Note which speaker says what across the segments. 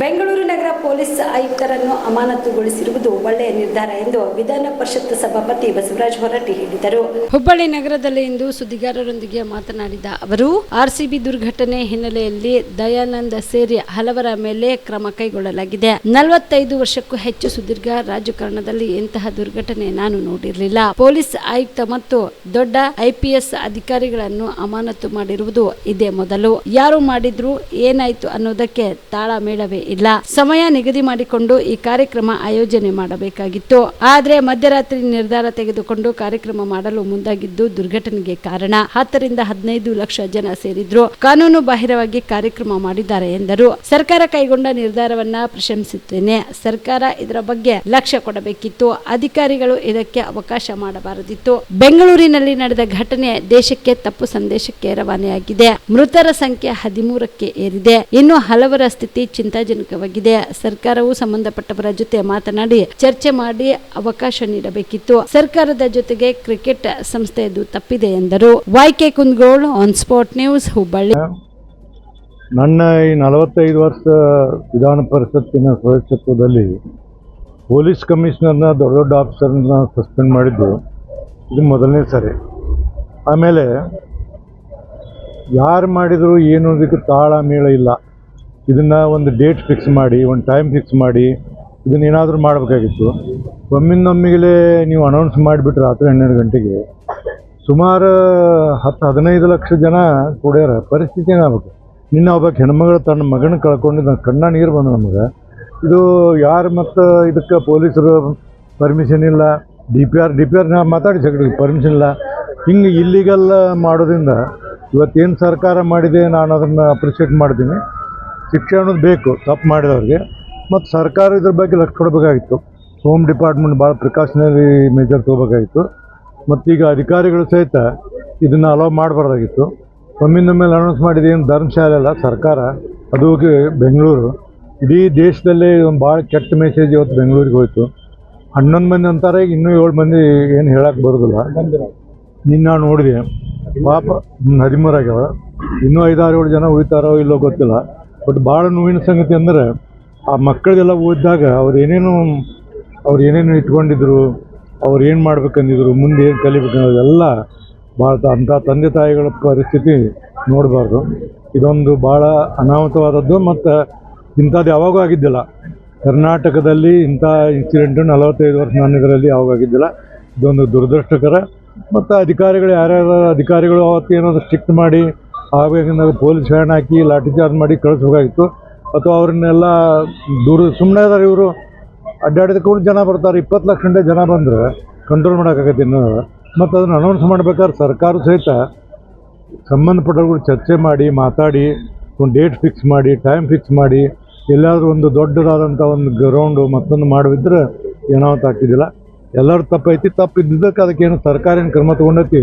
Speaker 1: ಬೆಂಗಳೂರು ನಗರ police ಆಯುಕ್ತರನ್ನು ಅಮಾನತುಗೊಳಿಸಿರುವುದು ಒಳ್ಳೆಯ ನಿರ್ಧಾರ ಎಂದು ವಿಧಾನ ಪರಿಷತ್ ಸಭಾಪತಿ ಬಸವರಾಜ ಹೊರಟ್ಟಿ ಹೇಳಿದರು. ಹುಬ್ಬಳ್ಳಿ ನಗರದಲ್ಲಿ ಇಂದು ಸುದ್ದಿಗಾರರೊಂದಿಗೆ ಮಾತನಾಡಿದ ಅವರು, ಆರ್ಸಿಬಿ ದುರ್ಘಟನೆ ಹಿನ್ನೆಲೆಯಲ್ಲಿ ದಯಾನಂದ ಸೇರಿ ಹಲವರ ಮೇಲೆ ಕ್ರಮ ಕೈಗೊಳ್ಳಲಾಗಿದೆ. ನಲವತ್ತೈದು ವರ್ಷಕ್ಕೂ ಹೆಚ್ಚು ಸುದೀರ್ಘ ರಾಜಕಾರಣದಲ್ಲಿ ಇಂತಹ ದುರ್ಘಟನೆ ನಾನು ನೋಡಿರಲಿಲ್ಲ. ಪೊಲೀಸ್ ಆಯುಕ್ತ ಮತ್ತು ದೊಡ್ಡ ಐಪಿಎಸ್ ಅಧಿಕಾರಿಗಳನ್ನು ಅಮಾನತು ಮಾಡಿರುವುದು ಇದೇ ಮೊದಲು. ಯಾರು ಮಾಡಿದ್ರು ಏನಾಯ್ತು ಅನ್ನೋದಕ್ಕೆ ತಾಳಮೇಳವೇ ಇಲ್ಲ. ಸಮಯ ನಿಗದಿ ಮಾಡಿಕೊಂಡು ಈ ಕಾರ್ಯಕ್ರಮ ಆಯೋಜನೆ ಮಾಡಬೇಕಾಗಿತ್ತು. ಆದ್ರೆ ಮಧ್ಯರಾತ್ರಿ ನಿರ್ಧಾರ ತೆಗೆದುಕೊಂಡು ಕಾರ್ಯಕ್ರಮ ಮಾಡಲು ಮುಂದಾಗಿದ್ದು ದುರ್ಘಟನೆಗೆ ಕಾರಣ. ಹತ್ತರಿಂದ ಹದಿನೈದು ಲಕ್ಷ ಜನ ಸೇರಿದ್ರು. ಕಾನೂನು ಬಾಹಿರವಾಗಿ ಕಾರ್ಯಕ್ರಮ ಮಾಡಿದ್ದಾರೆ ಎಂದರು. ಸರ್ಕಾರ ಕೈಗೊಂಡ ನಿರ್ಧಾರವನ್ನ ಪ್ರಶಂಸಿಸುತ್ತೇನೆ. ಸರ್ಕಾರ ಇದರ ಬಗ್ಗೆ ಲಕ್ಷ್ಯ ಕೊಡಬೇಕಿತ್ತು. ಅಧಿಕಾರಿಗಳು ಇದಕ್ಕೆ ಅವಕಾಶ ಮಾಡಬಾರದಿತ್ತು. ಬೆಂಗಳೂರಿನಲ್ಲಿ ನಡೆದ ಘಟನೆ ದೇಶಕ್ಕೆ ತಪ್ಪು ಸಂದೇಶಕ್ಕೆ ರವಾನೆಯಾಗಿದೆ. ಮೃತರ ಸಂಖ್ಯೆ ಹದಿಮೂರಕ್ಕೆ ಏರಿದೆ. ಇನ್ನು ಹಲವರ ಸ್ಥಿತಿ ಚಿಂತಾಜನಕವಾಗಿದೆ ಸರ್ಕಾರವು ಸಂಬಂಧಪಟ್ಟವರ ಜೊತೆ ಮಾತನಾಡಿ ಚರ್ಚೆ ಮಾಡಿ ಅವಕಾಶ ನೀಡಬೇಕಿತ್ತು. ಸರ್ಕಾರದ ಜೊತೆಗೆ ಕ್ರಿಕೆಟ್ ಸಂಸ್ಥೆಯದು ತಪ್ಪಿದೆ ಎಂದರು. YK Kundagol on spot news Hubballi.
Speaker 2: ನನ್ನ ಈ ನಲವತ್ತೈದು ವರ್ಷ ವಿಧಾನ ಪರಿಷತ್ತಿನ ಸದಸ್ಯತ್ವದಲ್ಲಿ ಪೊಲೀಸ್ ಕಮಿಷನರ್ನ, ದೊಡ್ಡ ದೊಡ್ಡ ಆಫೀಸರ್ನ ಸಸ್ಪೆಂಡ್ ಮಾಡಿದ್ದು ಇದು ಮೊದಲನೇ ಸರಿ. ಆಮೇಲೆ ಯಾರು ಮಾಡಿದರೂ ಏನು ಅದಕ್ಕೆ ತಾಳ ಮೇಳ ಇಲ್ಲ. ಇದನ್ನು ಒಂದು ಡೇಟ್ ಫಿಕ್ಸ್ ಮಾಡಿ, ಒಂದು ಟೈಮ್ ಫಿಕ್ಸ್ ಮಾಡಿ ಇದನ್ನ ಏನಾದರೂ ಮಾಡಬೇಕಾಗಿತ್ತು. ಒಮ್ಮಿಂದೊಮ್ಮಿಗಲೇ ನೀವು ಅನೌನ್ಸ್ ಮಾಡಿಬಿಟ್ರೆ ರಾತ್ರಿ ಹನ್ನೆರಡು ಗಂಟೆಗೆ ಸುಮಾರು ಹತ್ತು ಹದಿನೈದು ಲಕ್ಷ ಜನ ಕೂಡ್ಯಾರ. ಪರಿಸ್ಥಿತಿ ಏನಾಗಬೇಕು? ನಿನ್ನ ಒಬ್ಬ ಹೆಣ್ಮಗಳು ತನ್ನ ಮಗನ ಕಳ್ಕೊಂಡಿದ್ದ ಕಣ್ಣ ನೀರು ಬಂದು ನಮಗೆ. ಇದು ಯಾರು ಮತ್ತು ಇದಕ್ಕೆ ಪೊಲೀಸರು ಪರ್ಮಿಷನ್ ಇಲ್ಲ. D P R D P R ನಾವು ಮಾತಾಡಿ ಸಕ್ರಿ ಪರ್ಮಿಷನ್ ಇಲ್ಲ. ಹಿಂಗೆ ಇಲ್ಲಿಗೆಲ್ಲ ಮಾಡೋದ್ರಿಂದ ಇವತ್ತೇನು ಸರ್ಕಾರ ಮಾಡಿದೆ, ನಾನು ಅದನ್ನು ಅಪ್ರಿಷಿಯೇಟ್ ಮಾಡ್ತೀನಿ. ಶಿಕ್ಷೆ ಅನ್ನೋದು ಬೇಕು, ತಪ್ಪು ಮಾಡಿದವ್ರಿಗೆ. ಮತ್ತು ಸರ್ಕಾರ ಇದ್ರ ಬಗ್ಗೆ ಲಕ್ಷ ಕೊಡಬೇಕಾಗಿತ್ತು. ಹೋಮ್ ಡಿಪಾರ್ಟ್ಮೆಂಟ್ ಭಾಳ ಪ್ರಿಕಾಷನರಿ ಮೆಜರ್ ತೊಗೋಬೇಕಾಗಿತ್ತು. ಈಗ ಅಧಿಕಾರಿಗಳು ಸಹಿತ ಇದನ್ನು ಅಲೋ ಮಾಡಬಾರ್ದಾಗಿತ್ತು. ಒಮ್ಮಿಂದ ಮೇಲೆ ಅನೌನ್ಸ್ ಮಾಡಿದ ಏನು ಧರ್ಮಶಾಲೆ ಅಲ್ಲ, ಸರ್ಕಾರ, ಅದು ಬೆಂಗಳೂರು. ಇಡೀ ದೇಶದಲ್ಲೇ ಒಂದು ಭಾಳ ಕೆಟ್ಟ ಮೆಸೇಜ್ ಇವತ್ತು ಬೆಂಗಳೂರಿಗೆ ಹೋಯಿತು. ಹನ್ನೊಂದು ಮಂದಿ ಅಂತಾರೆ, ಇನ್ನೂ ಏಳು ಮಂದಿ ಏನು ಹೇಳಕ್ಕೆ ಬರೋದಿಲ್ಲ. ನಿನ್ನ ನಾವು ನೋಡಿದೆ. ಪಾಪ ಹದಿಮೂರಾಗ್ಯವ. ಇನ್ನೂ ಐದಾರು ಏಳು ಜನ ಉಳಿತಾರೋ ಇಲ್ಲೋ ಗೊತ್ತಿಲ್ಲ. ಬಟ್ ಭಾಳ ನೋವಿನ ಸಂಗತಿ ಅಂದರೆ ಆ ಮಕ್ಕಳಿಗೆಲ್ಲ ಓದಿದಾಗ ಅವ್ರು ಏನೇನು ಅವ್ರು ಏನೇನು ಇಟ್ಕೊಂಡಿದ್ರು, ಅವ್ರು ಏನು ಮಾಡ್ಬೇಕಂದಿದ್ರು, ಮುಂದೆ ಏನು ಕಲಿಬೇಕು ಎಲ್ಲ ಭಾಳ ಅಂಥ ತಂದೆ ತಾಯಿಗಳ ಪರಿಸ್ಥಿತಿ ನೋಡಬಾರ್ದು. ಇದೊಂದು ಭಾಳ ಅನಾಹುತವಾದದ್ದು ಮತ್ತು ಇಂಥದ್ದು ಯಾವಾಗೂ ಆಗಿದ್ದಿಲ್ಲ. ಕರ್ನಾಟಕದಲ್ಲಿ ಇಂಥ ಇನ್ಸಿಡೆಂಟು ನಲವತ್ತೈದು ವರ್ಷ ನಾನು ಇದರಲ್ಲಿ ಯಾವಾಗ ಆಗಿದ್ದಿಲ್ಲ. ಇದೊಂದು ದುರದೃಷ್ಟಕರ. ಮತ್ತು ಅಧಿಕಾರಿಗಳು ಯಾರ್ಯಾರು ಅಧಿಕಾರಿಗಳು ಅವತ್ತು ಏನಾದರೂ ಸ್ಟ್ರಿಕ್ಟ್ ಮಾಡಿ ಆವಾಗಿಂದ ಪೊಲೀಸ್ ಶರಣ ಹಾಕಿ ಲಾಠಿ ಚಾರ್ಜ್ ಮಾಡಿ ಕಳಿಸ್ಬೇಕಾಗಿತ್ತು ಅಥವಾ ಅವ್ರನ್ನೆಲ್ಲ ದೂರ ಸುಮ್ಮನೆ ಅದಾರೆ ಇವರು. ಅಡ್ಡಾಡಿದಕ್ಕೂ ಜನ ಬರ್ತಾರೆ. ಇಪ್ಪತ್ತು ಲಕ್ಷ ಗಂಟೆ ಜನ ಬಂದರೆ ಕಂಟ್ರೋಲ್ ಮಾಡೋಕ್ಕಾಗತ್ತೆ ಇನ್ನೂ. ಮತ್ತು ಅದನ್ನು ಅನೌನ್ಸ್ ಮಾಡ್ಬೇಕಾದ್ರೆ ಸರ್ಕಾರ ಸಹಿತ ಸಂಬಂಧಪಟ್ಟವ್ರುಗಳು ಚರ್ಚೆ ಮಾಡಿ, ಮಾತಾಡಿ, ಒಂದು ಡೇಟ್ ಫಿಕ್ಸ್ ಮಾಡಿ ಟೈಮ್ ಫಿಕ್ಸ್ ಮಾಡಿ, ಎಲ್ಲಾದರೂ ಒಂದು ದೊಡ್ಡದಾದಂಥ ಒಂದು ಗ್ರೌಂಡು ಮತ್ತೊಂದು ಮಾಡಿದ್ರೆ ಆಗ್ತಿದ್ದಿಲ್ಲ. ಎಲ್ಲರೂ ತಪ್ಪೈತಿ ತಪ್ಪಿದ್ದಕ್ಕೆ ಅದಕ್ಕೇನು ಸರ್ಕಾರ ಏನು ಕ್ರಮ ತಗೊಂಡೈತಿ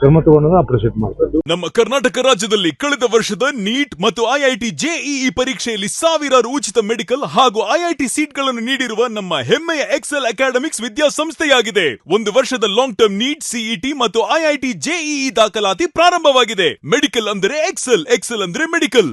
Speaker 2: ಕ್ರಮ ತೊಗೊಂಡೋದು ಅಪ್ರಿಷಿಯೇಟ್ ಮಾಡ್ತಾರೆ
Speaker 3: ನಮ್ಮ ಕರ್ನಾಟಕ ರಾಜ್ಯದಲ್ಲಿ ಕಳೆದ ವರ್ಷದ ನೀಟ್ ಮತ್ತು ಐಐಟಿ ಜೆಇಇ ಪರೀಕ್ಷೆಯಲ್ಲಿ ಸಾವಿರಾರು ಉಚಿತ ಮೆಡಿಕಲ್ ಹಾಗೂ ಐಐಟಿ ಸೀಟ್ಗಳನ್ನು ನೀಡಿರುವ ನಮ್ಮ ಹೆಮ್ಮೆಯ ಎಕ್ಸೆಲ್ ಅಕಾಡೆಮಿಕ್ಸ್ ವಿದ್ಯಾಸಂಸ್ಥೆಯಾಗಿದೆ. ಒಂದು ವರ್ಷದ ಲಾಂಗ್ ಟರ್ಮ್ ನೀಟ್ ಸಿಇಟಿ ಮತ್ತು ಐಐಟಿ ಜೆಇಇ ದಾಖಲಾತಿ ಪ್ರಾರಂಭವಾಗಿದೆ. ಮೆಡಿಕಲ್ ಅಂದರೆ ಎಕ್ಸೆಲ್ ಎಕ್ಸೆಲ್ ಅಂದ್ರೆ ಮೆಡಿಕಲ್.